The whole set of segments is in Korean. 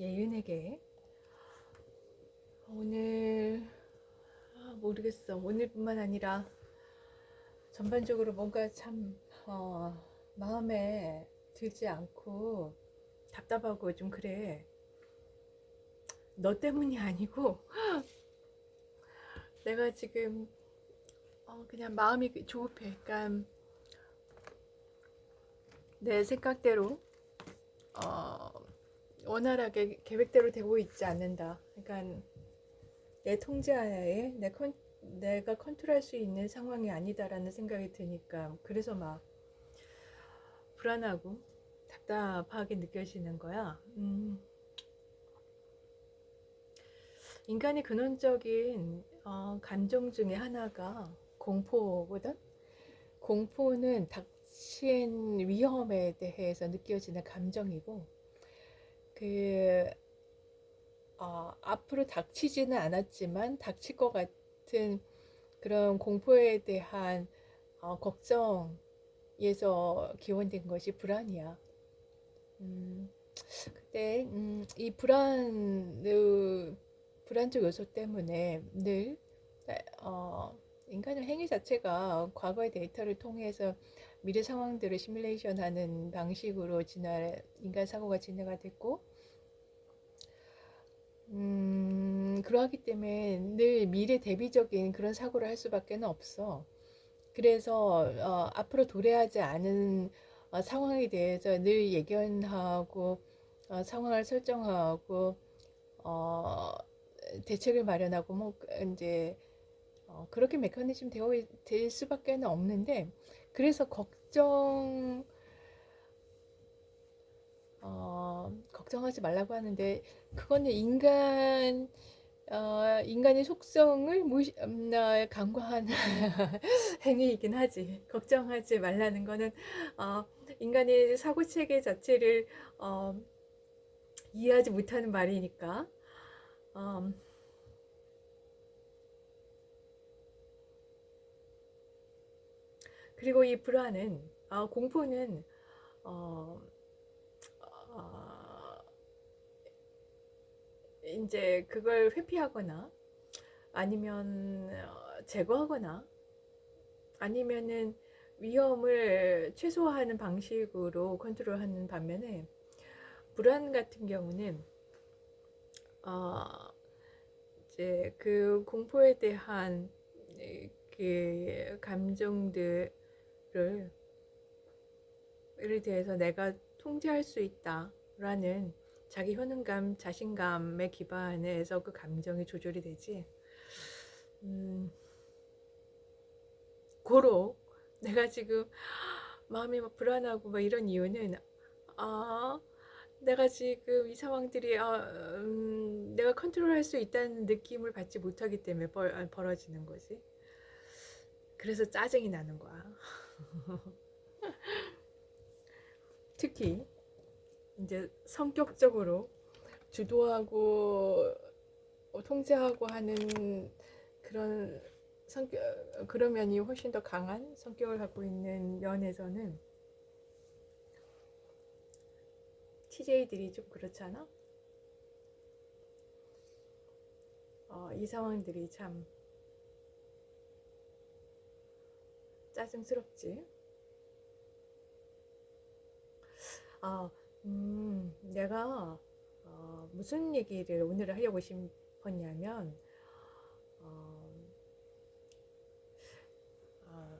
예윤에게. 오늘 아, 모르겠어. 오늘뿐만 아니라 전반적으로 뭔가 참 어, 마음에 들지 않고 답답하고 좀 그래. 너 때문이 아니고 내가 지금 어, 그냥 마음이 조급해. 그러니까 내 생각대로 어, 원활하게 계획대로 되고 있지 않는다. 그러니까 내 통제하에 내 컨, 내가 컨트롤할 수 있는 상황이 아니다라는 생각이 드니까 그래서 막 불안하고 답답하게 느껴지는 거야. 음. 인간의 근원적인 어, 감정 중에 하나가 공포거든. 공포는 닥친 위험에 대해서 느껴지는 감정이고 그 어, 앞으로 닥치지는 않았지만 닥칠 것 같은 그런 공포에 대한 어, 걱정에서 기원된 것이 불안이야. 음, 근데 음, 이 불안, 의 불안적 요소 때문에 늘 어, 인간의 행위 자체가 과거의 데이터를 통해서 미래 상황들을 시뮬레이션 하는 방식으로 진화 인간 사고가 진화가 됐고 음, 그러하기 때문에 늘 미래 대비적인 그런 사고를 할 수밖에 없어. 그래서 어, 앞으로 도래하지 않은 어, 상황에 대해서 늘 예견하고 어, 상황을 설정하고 어, 대책을 마련하고 뭐 이제 어, 그렇게 메커니즘 되어 될 수밖에 없는데 그래서 걱 정 어, 걱정하지 말라고 하는데 그거는 인간 어, 인간의 속성을 무시, 음, 어, 간과한 행위이긴 하지. 걱정하지 말라는 거는 어, 인간의 사고 체계 자체를 어, 이해하지 못하는 말이니까. 어, 그리고 이 불안은 어, 공포는 어, 어, 이제 그걸 회피하거나 아니면 어, 제거하거나 아니면은 위험을 최소화하는 방식으로 컨트롤하는 반면에 불안 같은 경우는 어, 이제 그 공포에 대한 그 감정들 을에 대해서 내가 통제할 수 있다라는 자기 효능감, 자신감에 기반해서 그 감정이 조절이 되지. 음, 고로 내가 지금 마음이 막 불안하고 막 이런 이유는 아 내가 지금 이 상황들이 아, 음, 내가 컨트롤할 수 있다는 느낌을 받지 못하기 때문에 벌, 아, 벌어지는 거지. 그래서 짜증이 나는 거야. 특히 이제 성격적으로 주도하고 어, 통제하고 하는 그런 성격 그런 면이 훨씬 더 강한 성격을 갖고 있는 면에서는 TJ들이 좀 그렇잖아. 어, 이 상황들이 참 짜증스럽지. 아, 음, 내가 어, 무슨 얘기를 오늘 하려고 싶었냐면, 어, 아,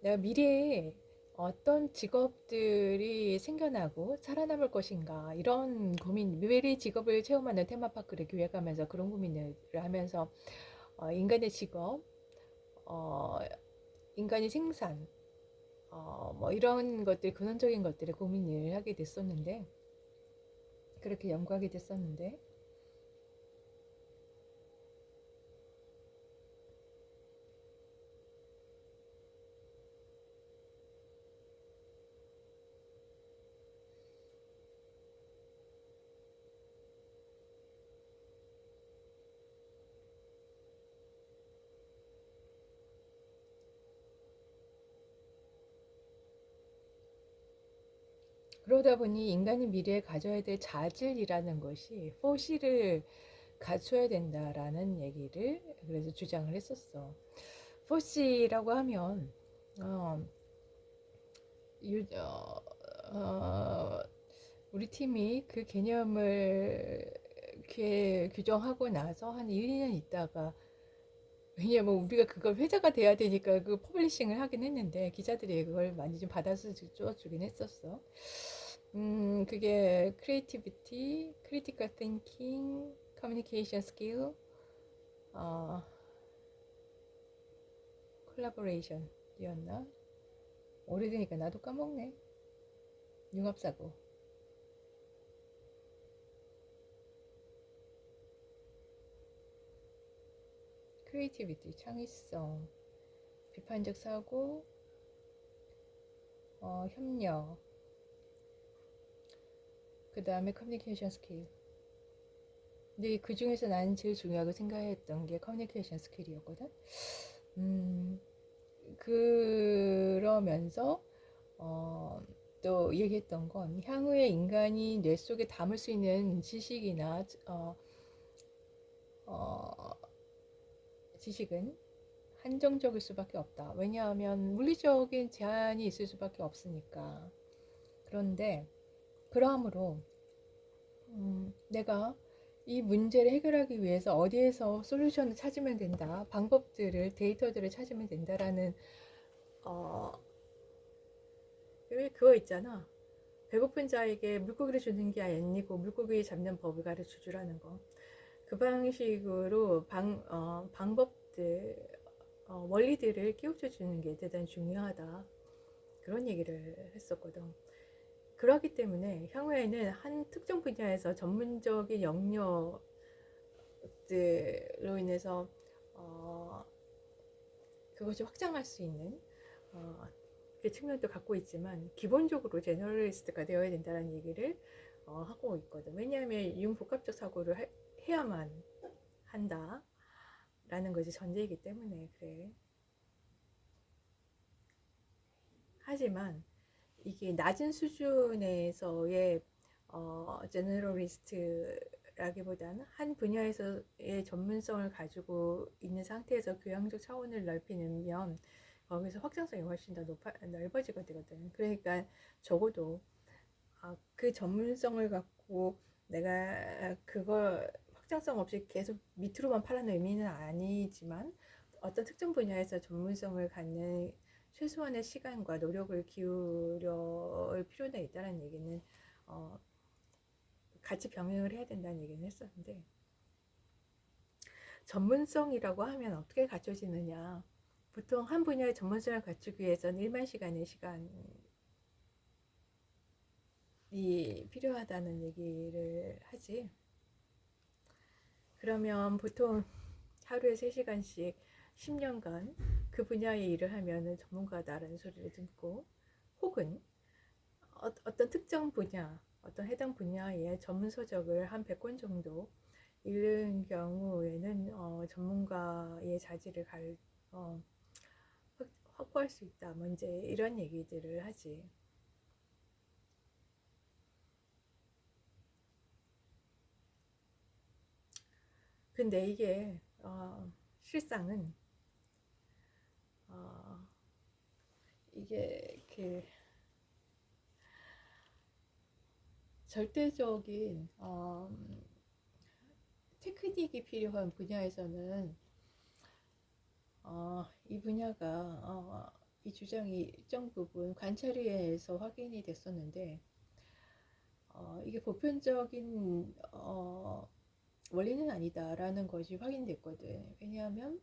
내가 미래에 어떤 직업들이 생겨나고 살아남을 것인가 이런 고민, 미래 직업을 체험하는 테마파크를 기획하면서 그런 고민을 하면서 어, 인간의 직업, 어, 인간의 생산, 어, 뭐 이런 것들 근원적인 것들에 고민을 하게 됐었는데 그렇게 연구하게 됐었는데 그러다 보니 인간이 미래에 가져야 될 자질이라는 것이 포시를 갖춰야 된다라는 얘기를 그래서 주장을 했었어. 포시라고 하면 어, 유, 어, 어, 우리 팀이 그 개념을 이렇게 규정하고 나서 한 1, 2년 있다가 왜냐면 우리가 그걸 회사가 돼야 되니까 그 퍼블리싱을 하긴 했는데 기자들이 그걸 많이 좀 받아서 주긴 했었어. 음, 그게 크리에이티비티, 크리티컬 띵킹, 커뮤니케이션 스킬, 어, 콜라보레이션이었나? 오래되니까 나도 까먹네. 융합사고. 크리에이티비티, 창의성, 비판적 사고, 어, 협력, 그 다음에 커뮤니케이션 스킬. 근데 그 중에서 나는 제일 중요하고 생각했던 게 커뮤니케이션 스킬이었거든. 음, 그러면서 어, 또 얘기했던 건 향후에 인간이 뇌 속에 담을 수 있는 지식이나 어, 어, 지식은 한정적일 수밖에 없다. 왜냐하면 물리적인 제한이 있을 수밖에 없으니까. 그런데 그러므로 음, 내가 이 문제를 해결하기 위해서 어디에서 솔루션을 찾으면 된다, 방법들을 데이터들을 찾으면 된다라는 어, 왜 그거 있잖아. 배고픈 자에게 물고기를 주는 게 아니고 물고기 잡는 법을 가르쳐 주라는 거. 그 방식으로 방, 어, 방법들, 어, 원리들을 끼워쳐 주는 게 대단히 중요하다. 그런 얘기를 했었거든. 그렇기 때문에 향후에는 한 특정 분야에서 전문적인 영역들로 인해서 어, 그것이 확장할 수 있는 어, 그 측면도 갖고 있지만 기본적으로 제너럴리스트가 되어야 된다는 얘기를 어, 하고 있거든. 왜냐하면 융복합적 사고를 하, 해야만 한다라는 것이 전제이기 때문에 그래. 하지만 이게 낮은 수준에서의 어, 제너럴리스트라기보다는 한 분야에서의 전문성을 가지고 있는 상태에서 교양적 차원을 넓히면 거기서 확장성이 훨씬 더 높아, 넓어지게 되거든. 그러니까 적어도 아, 그 전문성을 갖고 내가 그걸 확장성 없이 계속 밑으로만 팔라는 의미는 아니지만 어떤 특정 분야에서 전문성을 갖는 최소한의 시간과 노력을 기울여 필요가 있다는 얘기는 어, 같이 병행을 해야 된다는 얘기는 했었는데 전문성이라고 하면 어떻게 갖춰지느냐. 보통 한 분야의 전문성을 갖추기 위해서는 1만 시간의 시간이 필요하다는 얘기를 하지. 그러면 보통 하루에 3시간씩 10년간 그 분야의 일을 하면 전문가다라는 소리를 듣고 혹은 어, 떤 특정 분야, 어떤 해당 분야의 전문 서적을 한 100권 정도 읽는 경우에는 어, 전문가의 자질을 갈, 어, 확보할 수 있다. 뭐 이제 이런 얘기들을 하지. 근데 이게 어, 실상은 어, 이게 그 절대적인 어, 테크닉이 필요한 분야에서는 어, 이 분야가 어, 이 주장이 일정 부분 관찰위에서 확인이 됐었는데 어, 이게 보편적인 어, 원리는 아니다라는 것이 확인됐거든. 왜냐하면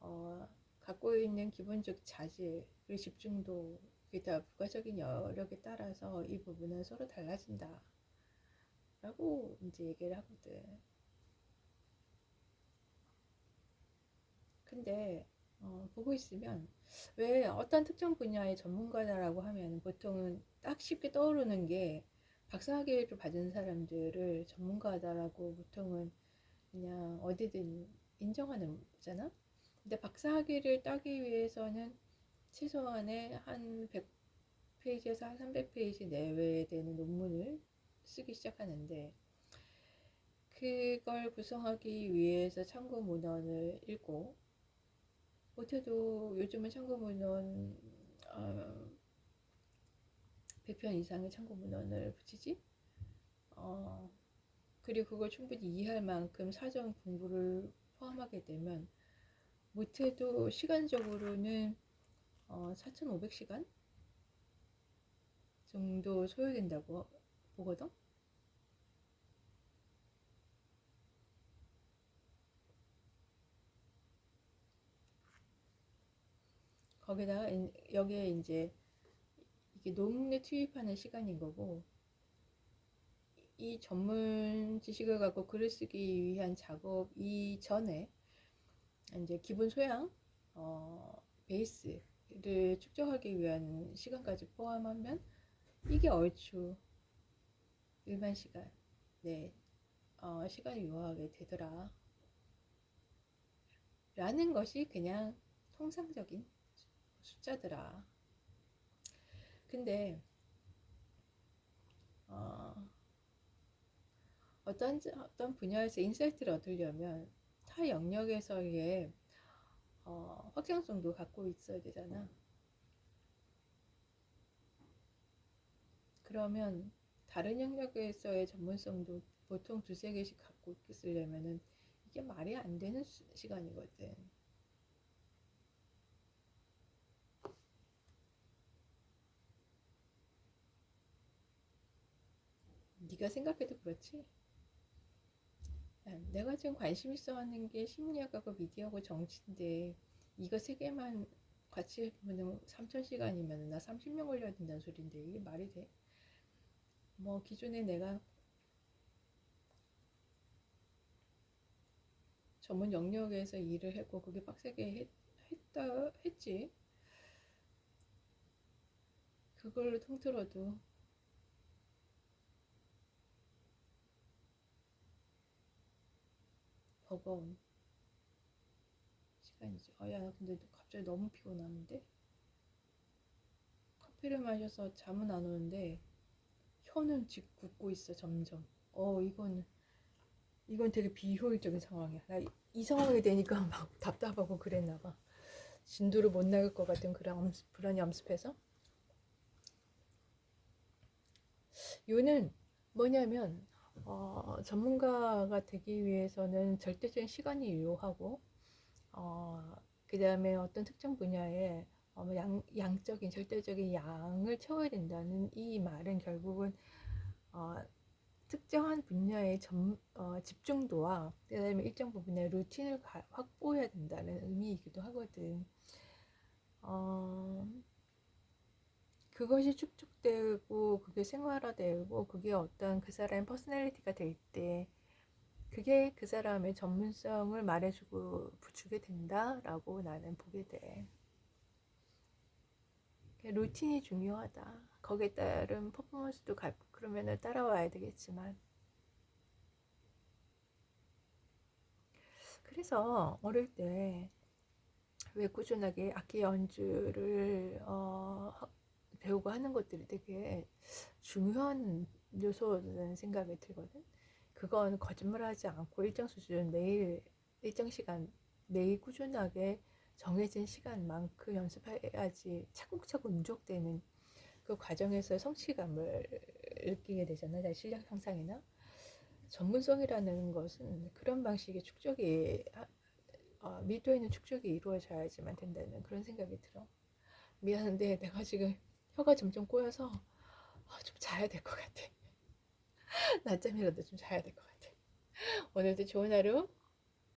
어, 갖고 있는 기본적 자질 그리고 집중도 기타 부가적인 여력에 따라서 이 부분은 서로 달라진다. 라고 이제 얘기를 하거든. 근데 어, 보고 있으면 왜 어떤 특정 분야의 전문가다라고 하면 보통은 딱 쉽게 떠오르는 게 박사학위를 받은 사람들을 전문가다라고 보통은 그냥 어디든 인정하는 거잖아. 근데 박사학위를 따기 위해서는 최소한의 한 200페이지에서 한 300페이지 내외에 되는 논문을 쓰기 시작하는데 그걸 구성하기 위해서 참고 문헌을 읽고 못해도 요즘은 참고 문헌 어, 100편 이상의 참고 문헌을 붙이지? 어, 그리고 그걸 충분히 이해할 만큼 사전 공부를 포함하게 되면 못해도 시간적으로는 어, 4,500시간 정도 소요된다고 보거든. 거기다가 인- 여기에 이제 이게 논문에 투입하는 시간인 거고 이 전문 지식을 갖고 글을 쓰기 위한 작업 이전에 이제 기본 소양 어, 베이스를 축적하기 위한 시간까지 포함하면 이게 얼추 일반 시간. 네. 어, 시간이 요하게 되더라. 라는 것이 그냥 통상적인 숫자더라. 근데 어, 어떤 어떤 분야에서 인사이트를 얻으려면 타 영역에서의 어, 확장성도 갖고 있어야 되잖아. 그러면 다른 영역에서의 전문성도 보통 두세 개씩 갖고 있으려면은 이게 말이 안 되는 수- 시간이거든. 네가 생각해도 그렇지? 야, 내가 지금 관심 있어 하는 게 심리학하고 미디어하고 정치인데 이거 세 개만 같이 해보면 3,000시간이면 나 30년 걸려야 된다는 소린데 이게 말이 돼? 뭐 기존에 내가 전문 영역에서 일을 했고 그게 빡세게 했, 했다 했지 그걸로 통틀어도 버거운 시간이지. 아, 야, 나 근데 갑자기 너무 피곤하는데? 커피를 마셔서 잠은 안 오는데, 혀는 지금 굳고 있어, 점점. 어, 이건, 이건 되게 비효율적인 상황이야. 나 이 상황이 되니까 막 답답하고 그랬나 봐. 진도를 못 나갈 것 같은 그런 엄습, 불안이 엄습해서. 요는 뭐냐면, 어, 전문가가 되기 위해서는 절대적인 시간이 유효하고, 어, 그 다음에 어떤 특정 분야에 어, 뭐 양, 양적인 절대적인 양을 채워야 된다는 이 말은 결국은 어, 특정한 분야의 점, 어, 집중도와 그다음에 일정 부분의 루틴을 가- 확보해야 된다는 의미이기도 하거든. 어, 그것이 축적되고 그게 생활화되고 그게 어떤 그 사람의 퍼스널리티가 될 때 그게 그 사람의 전문성을 말해주고 주게 된다라고 나는 보게 돼. 루틴이 중요하다. 거기에 따른 퍼포먼스도 가, 그러면은 따라와야 되겠지만. 그래서 어릴 때 왜 꾸준하게 악기 연주를 어, 하- 배우고 하는 것들이 되게 중요한 요소라는 생각이 들거든. 그건 거짓말하지 않고 일정 수준 매일 일정 시간 매일 꾸준하게 정해진 시간만큼 연습해야지 차곡차곡 누적되는 그 과정에서 성취감을 느끼게 되잖아. 내 실력 향상이나 전문성이라는 것은 그런 방식의 축적이 하- 어, 밀도 있는 축적이 이루어져야지만 된다는 그런 생각이 들어. 미안한데 내가 지금 혀가 점점 꼬여서 아, 좀 자야 될 것 같아. 낮잠이라도 좀 자야 될 것 같아. 오늘도 좋은 하루